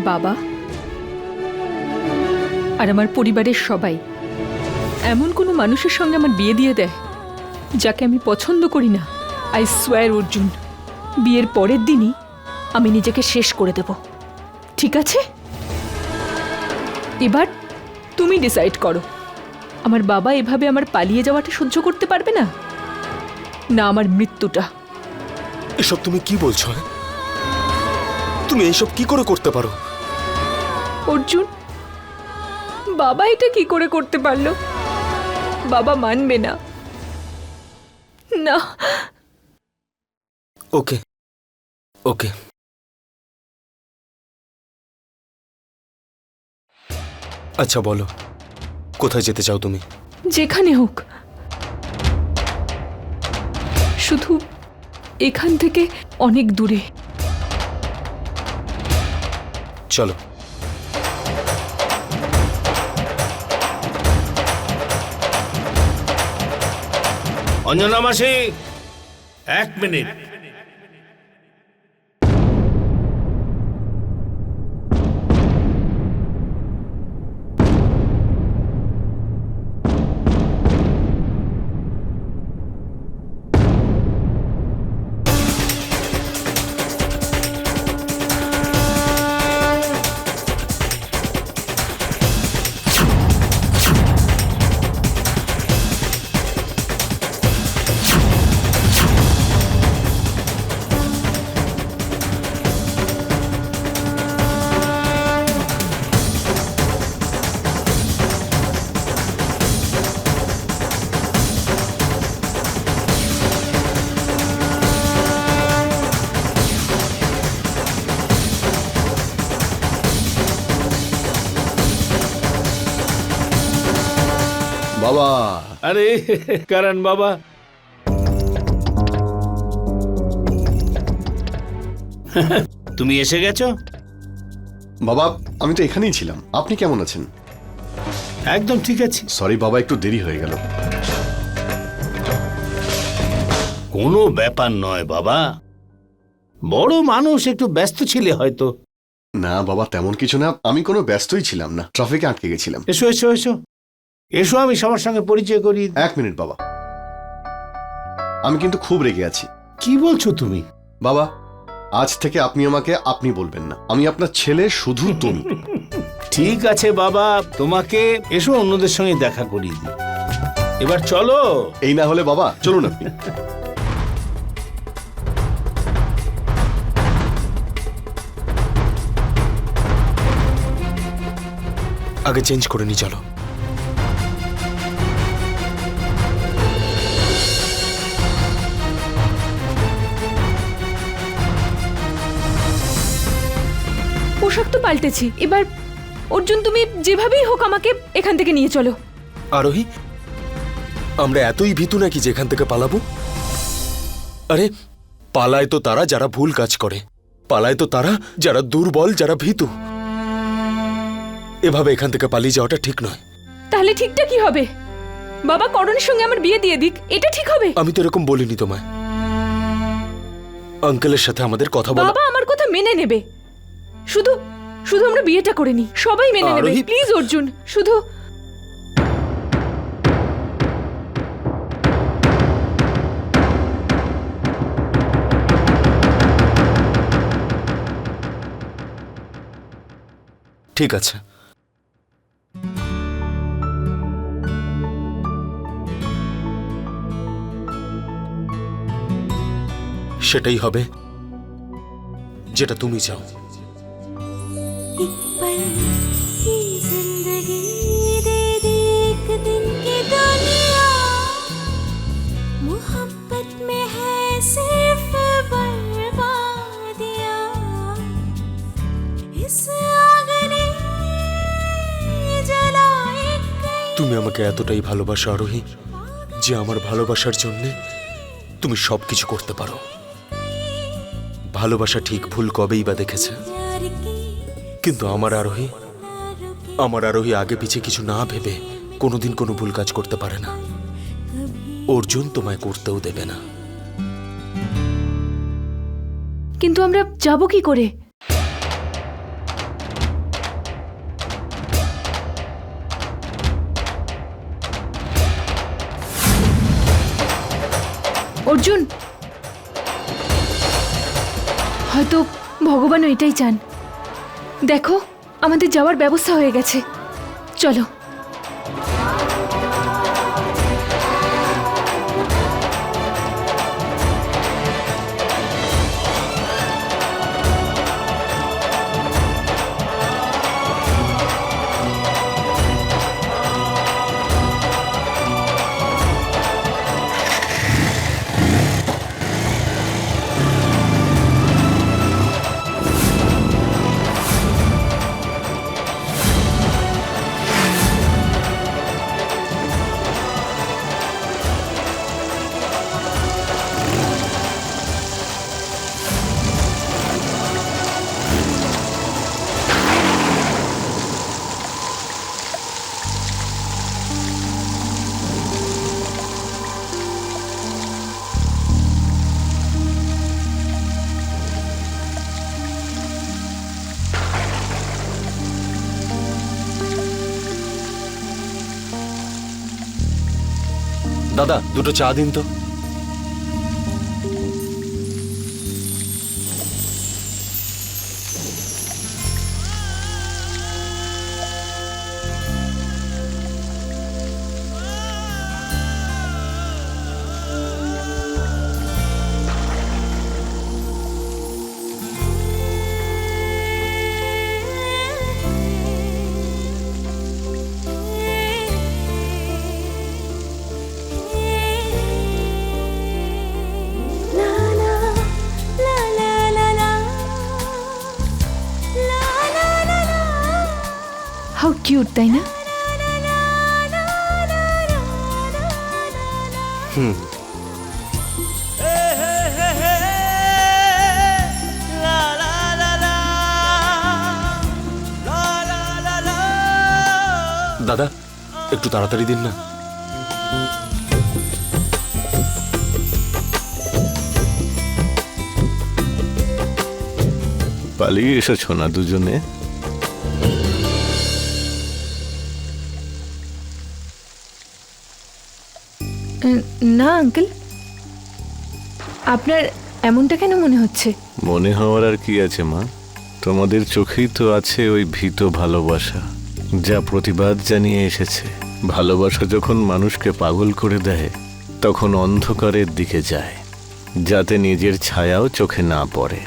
বাবা আর আমার পরিবারের সবাই এমন কোনো মানুষের সঙ্গে আমার বিয়ে দিয়ে দেয় যাকে আমি পছন্দ করি না আই সোয়ার অর্জুন। বিয়ের পরের দিনই আমি নিজেকে শেষ করে দেব। ঠিক আছে? এবার তুমি ডিসাইড করো। আমার বাবা এভাবে আমার পালিয়ে যাওয়াটা সহ্য করতে পারবে না? না, আমার মৃত্যুটা। এসব তুমি কি বলছো হ্যাঁ? তুমি এইসব কি করে করতে পারো? অর্জুন বাবা এটা কি করে করতে পারল? বাবা মানবে না। না। ওকে। ওকে। আচ্ছা বলো। কোথায় যেতে চাও তুমি? যেখানে হোক। শুধু এখান থেকে অনেক দূরে। চলো। অঞ্জনা মাসি এক মিনিট। বাবা। আরে কারণ বাবা। তুমি এসে গেছো? বাবা আমি তো এখানেই ছিলাম। আপনি কেমন আছেন? একদম ঠিক আছে। সরি বাবা একটু দেরি হয়ে গেল। কোনো ব্যাপার নয় বাবা। বড় মানুষ একটু ব্যস্ত ছিলে হয়তো। না বাবা তেমন কিছু না। আমি কোনো ব্যস্তই ছিলাম না। ট্রাফিকে আটকে গেছিলাম। এসো এসো এসো। এসো আমি সবার সঙ্গে পরিচয় করি। এক মিনিট বাবা। আমি কিন্তু খুব রেগে আছি। কি বলছো তুমি? বাবা আজ থেকে আপনি আমাকে আপনি বলবেন না। আমি আপনার ছেলে শুধু তুমি। ঠিক আছে বাবা। তোমাকে এসো অন্যদের সঙ্গে দেখা করিয়ে দিই। এবার চলো। এই না হলে বাবা চলুন আপনি। আগে চেঞ্জ করে নি চলো। পোশাক তো পাল্টেছি। এবার অর্জুন তুমি যেভাবেই হোক আমাকে এখান থেকে নিয়ে চলো। আরোহী আমরা এতই ভীতু নাকি যেখান থেকে পালাবো? আরে পালায় তো তারা যারা ভুল কাজ করে। পালায় তো তারা যারা দুর্বল যারা ভীতু। এভাবে এখান থেকে পালিয়ে যাওয়াটা ঠিক নয়। তাহলে ঠিকটা কি হবে? বাবা করণের সঙ্গে আমার বিয়ে দিয়ে দিক এটা ঠিক হবে? আমি তো এরকম বলিনি তোমায়। আঙ্কেলের সাথে আমাদের কথা বলা বাবা আমার কথা মেনে নেবে। শুধু শুধু আমরা বিয়েটা করে নি সবাই মেনে নেবে। আরোহী- প্লিজ অর্জুন শুধু। ঠিক আছে। সেটাই হবে যেটা তুমি চাও। एक पल की जिंदगी दे दे एक दिन की दुनिया मोहब्बत में है सिर्फ बर्बादियां इस आग ने जलाए कई তুমি আমাকে এতটাই ভালোবাসো আরোহী যে আমার ভালোবাসার জন্য তুমি সবকিছু করতে পারো ভালোবাসা ঠিক ভুল কবেই বা দেখেছে प्यार की কিন্তু আমার আরোহী আমার আরোহী আগে পিছিয়ে কিছু না ভেবে কোনোদিন কোনো ভুল কাজ করতে পারে না। অর্জুন তোমায় করতেও দেবে না। কিন্তু আমরা যাব কি করে? অর্জুন! হয়তো ভগবানও এটাই চান। দেখো আমাদের যাওয়ার ব্যবস্থা হয়ে গেছে। চলো। দাদা দুটো চা দিন তো। হাউ কিউট তাই না? দাদা একটু তাড়াতাড়ি দিন না। পালিয়ে এসেছ না দুজনে? না, আঙ্কেল? আপনার এমনটা কেন মনে হচ্ছে? মনে হওয়ার আর কি আছে, মা? তোমাদের চোখেই তো আছে ওই ভীত ভালোবাসা, যা প্রতিবাদ জানিয়ে এসেছে। ভালোবাসা যখন মানুষকে পাগল করে দেয়, তখন অন্ধকারের দিকে যায়, যাতে নিজের ছায়াও চোখে না পড়ে।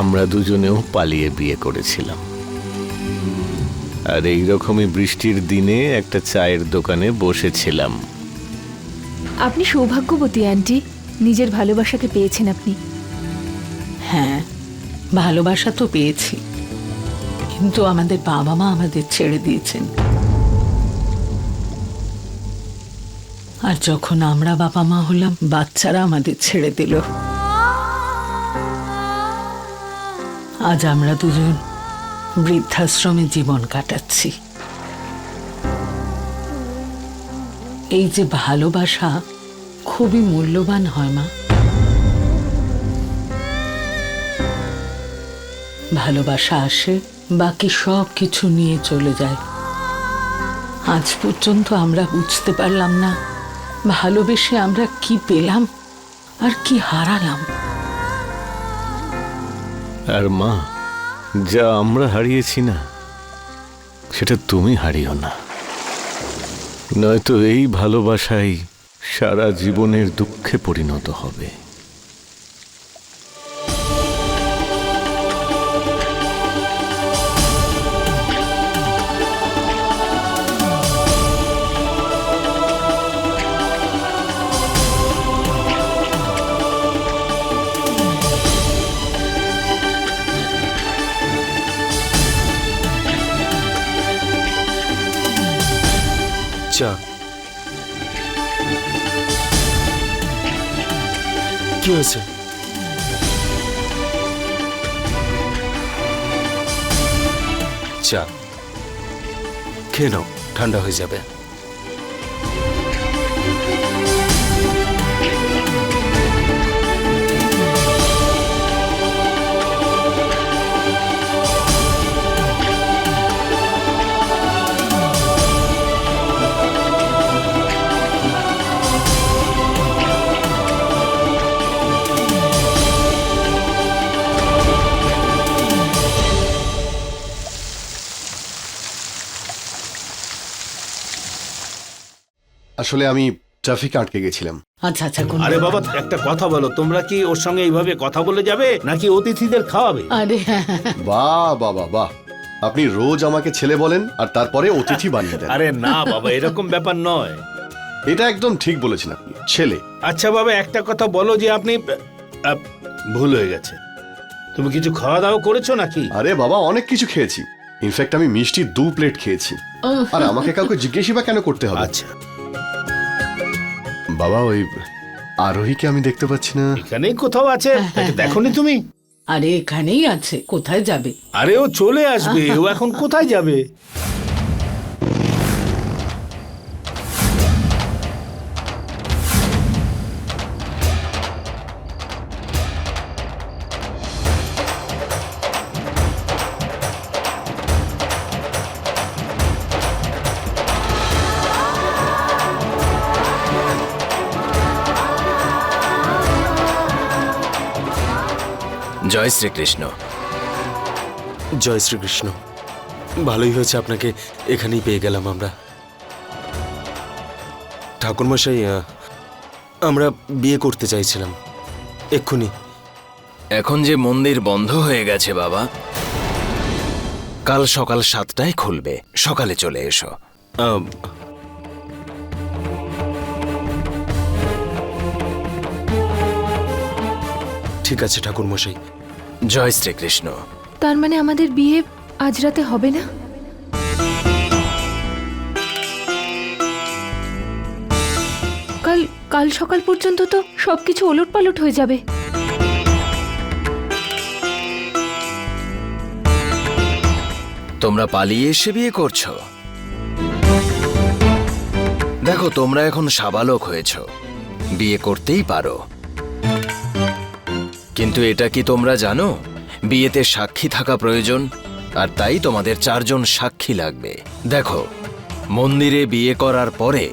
আমরা দুজনেও পালিয়ে বিয়ে করেছিলাম। আর এই রকমই বৃষ্টির দিনে একটা চায়ের দোকানে বসেছিলাম। আপনি সৌভাগ্যবতী আন্টি। নিজের ভালোবাসাকে পেয়েছেন আপনি। হ্যাঁ ভালোবাসা তো পেয়েছি। কিন্তু আমাদের বাবা মা আমাদের ছেড়ে দিয়েছেন। আর যখন আমরা বাবা মা হলাম বাচ্চারা আমাদের ছেড়ে দিল। আজ আমরা দুজন বৃদ্ধাশ্রমে জীবন কাটাচ্ছি। এই যে ভালোবাসা খুবই মূল্যবান হয়, মা। ভালোবাসা আসে, বাকি সব কিছু নিয়ে চলে যায়। আজ পর্যন্ত আমরা বুঝতে পারলাম না, ভালোবেসে আমরা কি পেলাম আর কি হারালাম। আর মা যা আমরা হারিয়েছি না, সেটা তুমি হারিও না। নয়তো এই ভালোবাসাই সারা জীবনের দুঃখে পরিণত হবে। কি হয়েছে? চা। খেয়ে নাও ঠান্ডা হয়ে যাবে। আসলে আমি ট্রাফিক আটকে গেছিলাম। আচ্ছা আচ্ছা কোন আরে বাবা একটা কথা বলো তোমরা কি ওর সঙ্গে এইভাবে কথা বলে যাবে নাকি অতিথিদের খাওয়াবে? আরে হ্যাঁ, হ্যাঁ। বাহ বাহ। আপনি রোজ আমাকে ছেলে বলেন আর তারপরে অতিথি বানিয়ে দেন। আরে না বাবা এরকম ব্যাপার নয়। এটা একদম ঠিক বলেছেন আপনি ছেলে। আচ্ছা বাবা একটা কথা বলো যে আপনি আহ, ভুল হয়ে গেছে। তুমি কিছু খাওয়া দাওয়া করেছ নাকি? আরে বাবা অনেক কিছু খেয়েছি। ইনফ্যাক্ট আমি মিষ্টি দু প্লেট খেয়েছি। আর আমাকে কাউকে জিজ্ঞেসই বা কেন করতে হবে? আচ্ছা। বাবা ওই আরোহীকে আমি দেখতে পাচ্ছি না। এখানেই কোথাও আছে তাকে দেখোনি তুমি? আরে এখানেই আছে কোথায় যাবে? আরে ও চলে আসবে ও এখন কোথায় যাবে? শ্রীকৃষ্ণ। জয় শ্রীকৃষ্ণ। ভালোই হয়েছে আপনাকে এখানেই পেয়ে গেলাম আমরা। ঠাকুরমশাই আমরা বিয়ে করতে চাইছিলাম। এক্ষুনি। এখন যে মন্দির বন্ধ হয়ে গেছে বাবা কাল সকাল সাতটায় খুলবে। সকালে চলে এসো। ঠিক আছে ঠাকুরমশাই। জয় শ্রীকৃষ্ণ তার মানে আমাদের বিয়ে আজ রাতে হবে না? কাল কাল সকাল পর্যন্ত তো সবকিছু ওলট পালট হয়ে যাবে। তোমরা পালিয়ে এসে বিয়ে করছ। দেখো তোমরা এখন সাবালক হয়েছ। বিয়ে করতেই পারো। কিন্তু এটা কি তোমরা জানো? বিয়েতে সাক্ষী থাকা প্রয়োজন, আর তাই তোমাদের চারজন সাক্ষী লাগবে। দেখো, মন্দিরে বিয়ে করার পরে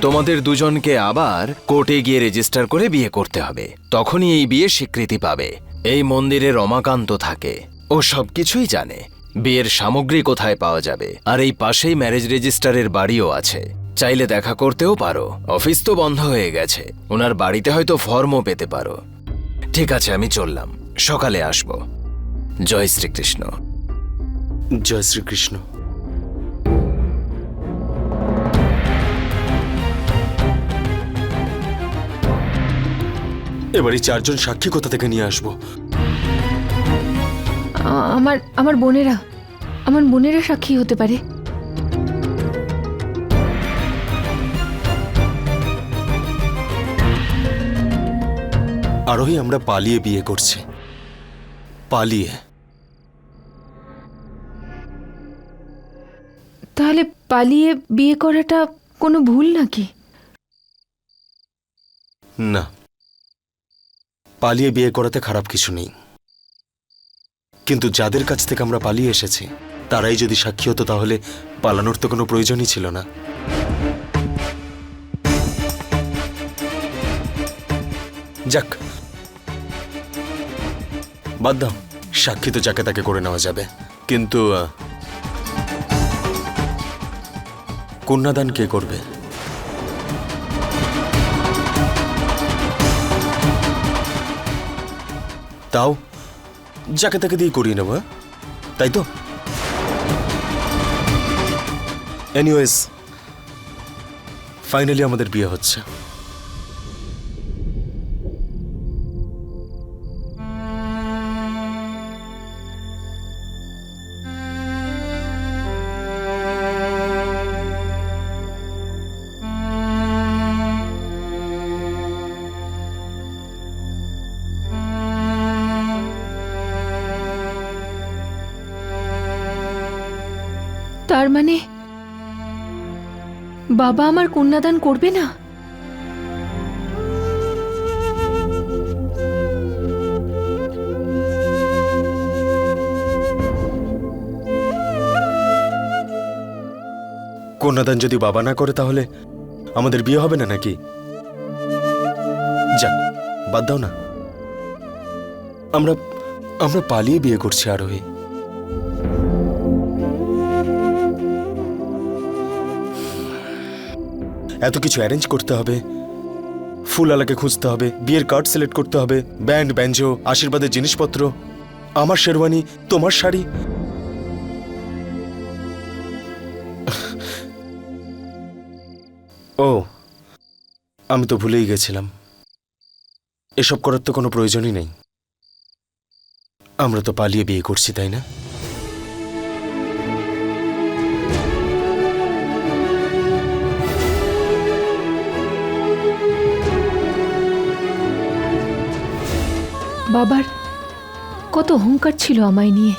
তোমাদের দুজনকে আবার কোর্টে গিয়ে রেজিস্টার করে বিয়ে করতে হবে। তখনই এই বিয়ে স্বীকৃতি পাবে। এই মন্দিরে রমাকান্ত থাকে। ও সবকিছুই জানে। বিয়ের সামগ্রী কোথায় পাওয়া যাবে। আর এই পাশেই ম্যারেজ রেজিস্টারের বাড়িও আছে। চাইলে দেখা করতেও পারো। অফিস তো বন্ধ হয়ে গেছে। ওনার বাড়িতে হয়তো ফর্মও পেতে পারো। ঠিক আছে আমি চললাম। সকালে আসব। জয় শ্রীকৃষ্ণ। জয় শ্রীকৃষ্ণ। এবার এই চারজন সাক্ষী কোথা থেকে নিয়ে আসব? আমার আমার বোনেরা আমার বোনেরা সাক্ষী হতে পারে। আরোহী আমরা পালিয়ে বিয়ে করছি। পালিয়ে। তাহলে পালিয়ে বিয়ে করাটা কোনো ভুল নাকি? না। পালিয়ে বিয়ে করাতে খারাপ কিছু নেই। কিন্তু যাদের কাছ থেকে আমরা পালিয়ে এসেছি তারাই যদি সাক্ষী হতো তাহলে পালানোর তো কোনো প্রয়োজনই ছিল না। যাক বাদ দাও। সাক্ষী তো যাকে তাকে করে নেওয়া যাবে। কিন্তু কন্যাদান কে করবে? তাও, যাকে তাকে দিয়ে করিয়ে নেব হ্যাঁ? তাই তো? এনিওয়েজ ফাইনালি আমাদের বিয়ে হচ্ছে। বাবা আমার কন্যাদান করবে না? কন্যাদান যদি বাবা না করে তাহলে আমাদের বিয়ে হবে না নাকি? যাক, বাদ দাও না। আমরা আমরা পালিয়ে বিয়ে করছি আরোহী। এত কিছু অ্যারেঞ্জ করতে হবে। ফুল আলাকে খুঁজতে হবে, বিয়ের কার্ড সিলেক্ট করতে হবে ব্যান্ড ব্যাঞ্জো আশীর্বাদের জিনিসপত্র। আমার শেরওয়ানি, তোমার শাড়ি। ও, আমি তো ভুলেই গেছিলাম। এসব করার তো কোনো প্রয়োজনই নেই। আমরা তো পালিয়ে বিয়ে করছি, তাই না? বাবার কত অহংকার ছিল আমায় নিয়ে।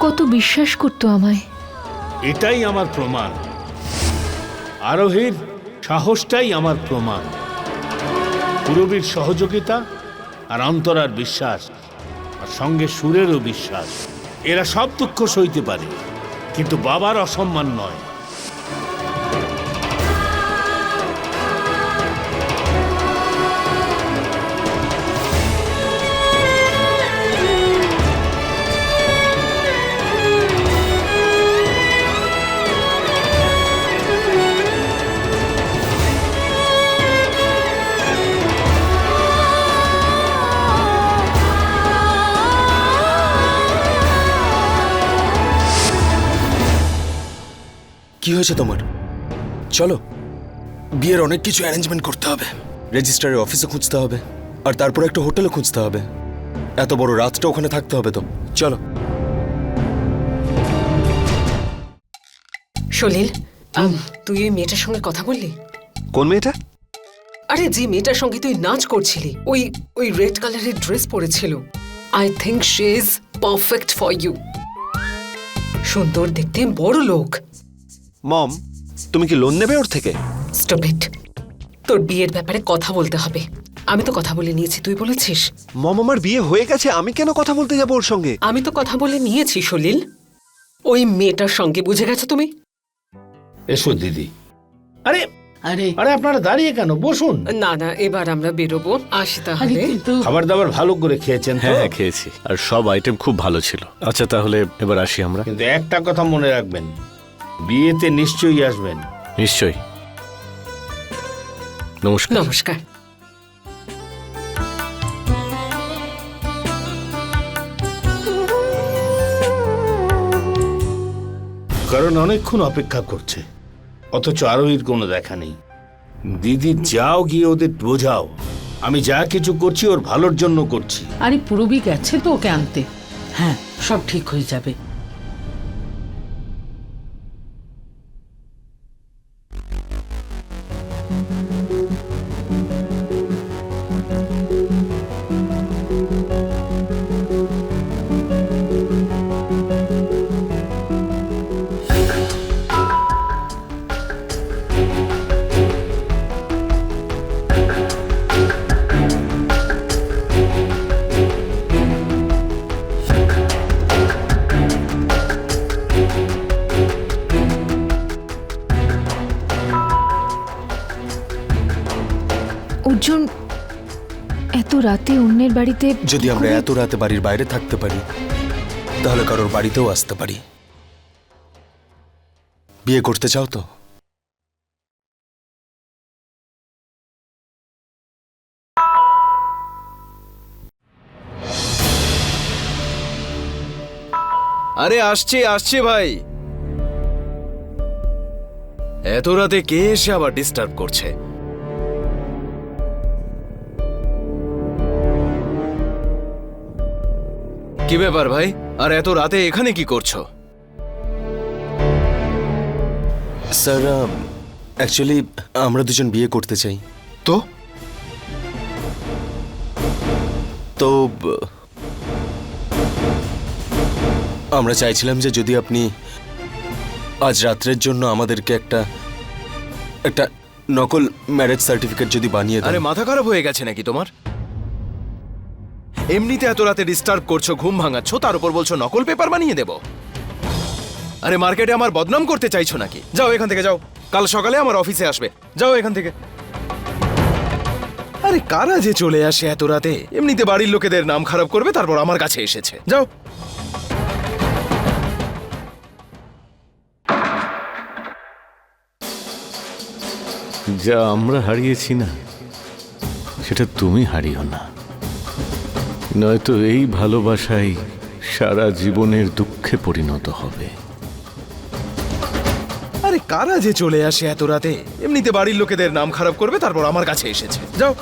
কত বিশ্বাস করতো আমায়। এটাই আমার প্রমাণ। আরোহীর সাহসটাই আমার প্রমাণ। পুরবীর সহযোগিতা আর অন্তরার বিশ্বাস আর সঙ্গে সুরেরও বিশ্বাস। এরা সব দুঃখ সইতে পারে, কিন্তু বাবার অসম্মান নয়। কি হয়েছে তোমার? চলো বিয়ের অনেক কিছু অ্যারেঞ্জমেন্ট করতে হবে। রেজিস্ট্রারের অফিসে খুঁজতে হবে আর তারপর একটা হোটেলে খুঁজতে হবে। এত বড় রাতটা ওখানে থাকতে হবে তো। চলো। সলিল তুই ওই মেয়েটার সঙ্গে কথা বললি? কোন মেয়েটা? আরে যে মেয়েটার সঙ্গে তুই নাচ করছিলি ওই ওই রেড কালারের ড্রেস পরেছিল। I think she is perfect for you সুন্দর দেখতে বড় লোক। মম তুমি কি লোন নেবে ওর থেকে? স্টপিট তোর বিয়ের ব্যাপারে কথা বলতে হবে। আমি তো কথা বলে নিয়েছি তুই বলেছিস? মম আমার বিয়ে হয়ে গেছে আমি কেন কথা বলতে যাব ওর সঙ্গে? আমি তো কথা বলে নিয়েছি সলিল। ওই মেয়েটার সঙ্গে বুঝে গেছো তুমি? এসো দিদি। আরে আরে। আরে আপনারা দাঁড়িয়ে কেন? বসুন। না না এবার আমরা বেরোবো। আসি তাহলে। খাবার দাবার ভালো করে খেয়েছেন হ্যাঁ হ্যাঁ খেয়েছি। আর সব আইটেম খুব ভালো ছিল। আচ্ছা তাহলে এবার আসি আমরা। কিন্তু একটা কথা মনে রাখবেন। বিয়েতে নিশ্চয়ই আসবেন। নিশ্চয়ই। নমস্কার। নমস্কার। কারণ অনেকক্ষণ অপেক্ষা করছে। অথচ আরোহীর কোনো দেখা নেই। দিদি যাও গিয়ে ওদের বোঝাও। আমি যা কিছু করছি ওর ভালোর জন্য করছি। আরে পুরবি গেছে তো ওকে আনতে। হ্যাঁ সব ঠিক হয়ে যাবে। রাতে অন্যের বাড়িতে যদি আমরা এত রাতে বাড়ির বাইরে থাকতে পারি তাহলে কারোর বাড়িতেও আসতে পারি। বিয়ে করতে চাও তো? আরে আসছে আসছে ভাই। এত রাতে কে এসে আবার ডিস্টার্ব করছে? কি ব্যাপার ভাই? আর এত রাতে এখানে কি করছ? স্যার অ্যাকচুয়ালি আমরা দুজন বিয়ে করতে চাই। তো? তো আমরা চাইছিলাম যে যদি আপনি আজ রাত্রের জন্য আমাদেরকে একটা একটা নকল ম্যারেজ সার্টিফিকেট যদি বানিয়ে আরে মাথা খারাপ হয়ে গেছে নাকি তোমার? এমনিতে এত রাতে ডিস্টার্ব করছ, ঘুম ভাঙাচ্ছ, তার উপর বলছো, নকল পেপার বানিয়ে দেব। আরে মার্কেটে আমার বদনাম করতে চাইছো নাকি? যাও এখান থেকে, যাও। কাল সকালে আমার অফিসে আসবে। যাও এখান থেকে। আরে কারা যে চলে আসে এত রাতে? এমনিতে বাড়ির লোকেদের নাম খারাপ করবে, তারপর আমার কাছে এসেছে। যাও। যা আমরা হারিয়েছি না, সেটা তুমি হারিও না। নয়তো এই ভালোবাসাই সারা জীবনের দুঃখে পরিণত হবে। আরে কারা যে চলে আসে এত রাতে? এমনিতে বাড়ির লোকেদের নাম খারাপ করবে, তারপর আমার কাছে এসেছে। যাও।